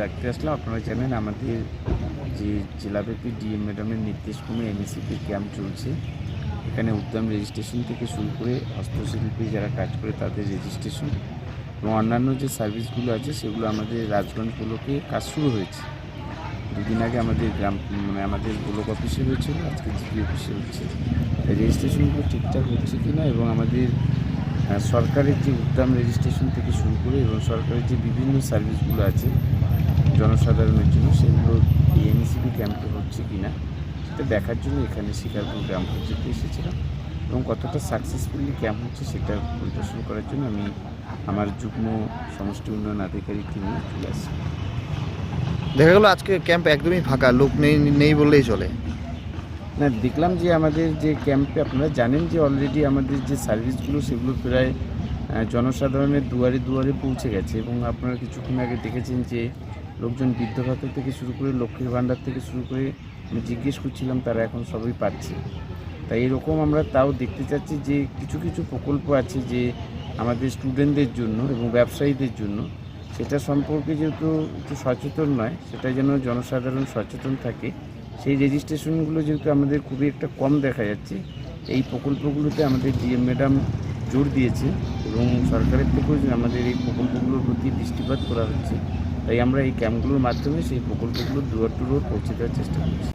ডাকতে আসলাম আপনারা জানেন, আমাদের যে জেলাব্যাপী ডিএম ম্যাডামের নির্দেশক্রমে এনএসিপির ক্যাম্প চলছে। এখানে উদ্যম রেজিস্ট্রেশন থেকে শুরু করে হস্তশিল্পী যারা কাজ করে তাদের রেজিস্ট্রেশন এবং অন্যান্য যে সার্ভিসগুলো আছে, সেগুলো আমাদের রাজগঞ্জ ব্লকে কাজ শুরু হয়েছে। দুদিন আগে আমাদের গ্রাম মানে আমাদের ব্লক অফিসে হয়েছিল, আজকে জিপি অফিসে হচ্ছে। রেজিস্ট্রেশনগুলো ঠিকঠাক হচ্ছে কি না এবং আমাদের সরকারের যে উদ্যান রেজিস্ট্রেশন থেকে শুরু করে এবং সরকারের যে বিভিন্ন সার্ভিসগুলো আছে জনসাধারণের জন্য, সেগুলো এনসিপি ক্যাম্পে হচ্ছে কি না সেটা দেখার জন্য এখানে শিকারপুর গ্রাম পঞ্চায়েতে এসেছিলাম এবং কতটা সাকসেসফুলি ক্যাম্প হচ্ছে সেটা পরিদর্শন করার জন্য আমি আমার যুগ্ম সমষ্টি উন্নয়ন আধিকারিককে নিয়ে চলে আসছি। দেখা গেল আজকে ক্যাম্প একদমই ফাঁকা, লোক নেই নেই বললেই চলে। না, দেখলাম যে আমাদের যে ক্যাম্পে আপনারা জানেন যে অলরেডি আমাদের যে সার্ভিসগুলো সেগুলো প্রায় জনসাধারণের দুয়ারে দুয়ারে পৌঁছে গেছে এবং আপনারা কিছুক্ষণ আগে দেখেছেন যে লোকজন বৃদ্ধ থেকে শুরু করে লক্ষ্মীর ভাণ্ডার থেকে শুরু করে আমি জিজ্ঞেস করছিলাম, তারা এখন সবই পাচ্ছে। তাই এরকম আমরা তাও দেখতে চাচ্ছি যে কিছু কিছু প্রকল্প আছে যে আমাদের স্টুডেন্টদের জন্য এবং ব্যবসায়ীদের জন্য। সেটা সম্পর্কে যেহেতু একটু সচেতন নয়, সেটা যেন জনসাধারণ সচেতন থাকে। সেই রেজিস্ট্রেশনগুলো যেহেতু আমাদের খুবই একটা কম দেখা যাচ্ছে এই প্রকল্পগুলোতে আমাদের ডিএম ম্যাডাম জোর দিয়েছে এবং সরকারের থেকেও যে আমাদের এই প্রকল্পগুলোর প্রতি দৃষ্টিপাত করা হচ্ছে তাই আমরা এই ক্যাম্পগুলোর মাধ্যমে সেই প্রকল্পগুলো দুয়ার টু ডোর পৌঁছে দেওয়ার চেষ্টা করছি।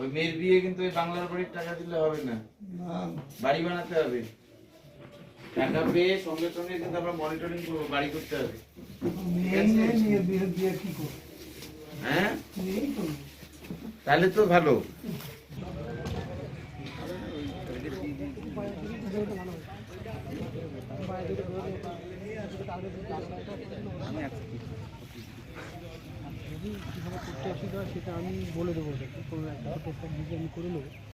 ওই মেয়ের বিয়ে কিন্তু ওই বাংলার বাড়ির টাকা দিলে হবে না। বাড়ি বানাতে হবে। টাকা পেয়ে সঙ্গে সঙ্গে কিন্তু আমরা মনিটরিং করব বাড়ি করতে হবে। হ্যাঁ? তাহলে তো ভালো। যদি করতে অসুবিধা সেটা আমি বলে দেবো। কোনো একটা আমি করে নেব।